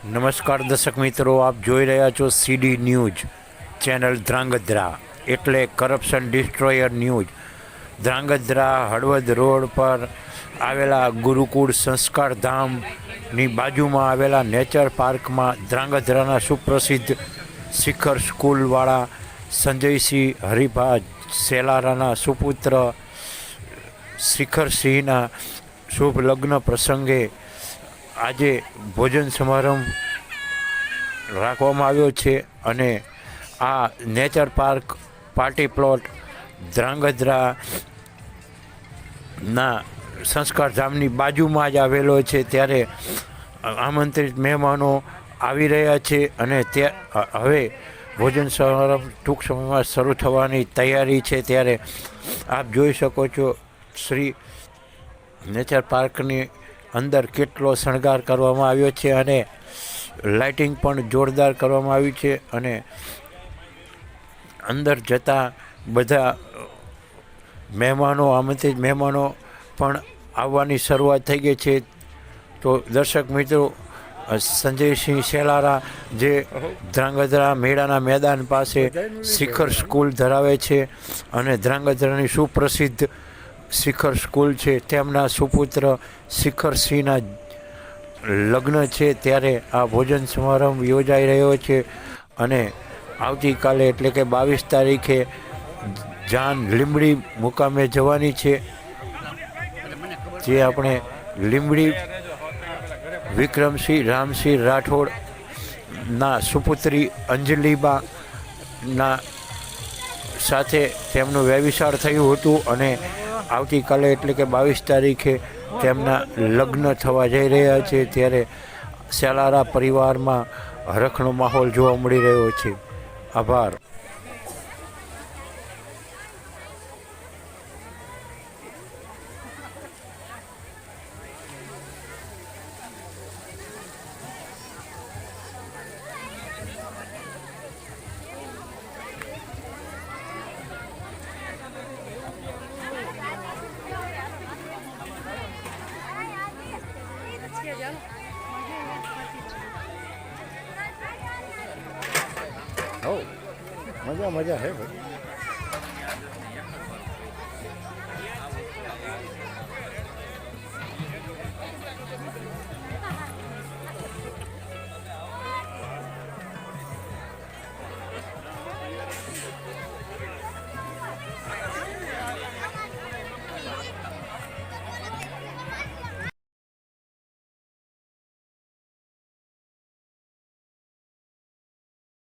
નમસ્કાર દર્શક મિત્રો, આપ જોઈ રહ્યા છો સીડી ન્યૂઝ, ચેનલ ધ્રાંગધ્રા, એટલે corruption destroyer news. Dhrangadhra, Halvad road પર આવેલા ગુરુકુળ સંસ્કાર ધામની બાજુમાં આવેલા નેચર પાર્કમાં ધ્રાંગધ્રાના સુપ્રસિદ્ધ શિખર સ્કૂલવાળા સંજયસિંહ હરિભા સેલારાના સુપુત્ર શિખરસિંહના શુભ લગ્ન પ્રસંગે આજે ભોજન સમારંભ રાખવામાં આવ્યો છે અને આ nature park party plot Dhrangadhra ના સંસ્કાર ધામની બાજુમાં જ આવેલો છે. ત્યારે આમંત્રિત મહેમાનો આવી રહ્યા છે અને તે હવે ભોજન સમારંભ ટૂંક સમયમાં શરૂ થવાની તૈયારી છે. ત્યારે આપ જોઈ શકો છો, શ્રી નેચર પાર્કની અંદર કેટલો શણગાર કરવામાં આવ્યો છે અને લાઇટિંગ પણ જોરદાર કરવામાં આવ્યું છે અને અંદર જતા બધા મહેમાનો આમંત્રિત મહેમાનો પણ આવવાની શરૂઆત થઈ ગઈ છે. તો દર્શક મિત્રો સંજયસિંહ શેલારા જે ધ્રાંગધ્રા મેળાના મેદાન પાસે શિખર સ્કૂલ ધરાવે છે અને ધ્રાંગધ્રાની સુપ્રસિદ્ધ શિખર સ્કૂલ છે, તેમના સુપુત્ર શિખરસિંહના લગ્ન છે, ત્યારે આ ભોજન સમારંભ યોજાઈ રહ્યો છે અને આવતીકાલે એટલે કે બાવીસ તારીખે જાન લીંબડી મુકામે જવાની છે. જે આપણે લીંબડી વિક્રમસિંહ, રામસિંહ રાઠોડના સુપુત્રી અંજલિબા ના સાથે તેમનું વ્યવિચાર થયું હતું અને આવતીકાલે એટલે કે બાવીસ તારીખે તેમના લગ્ન થવા જઈ રહ્યા છે, ત્યારે સેલારા પરિવારમાં હરખનો માહોલ જોવા મળી રહ્યો છે. આભાર. મજા મજા હે ભાઈ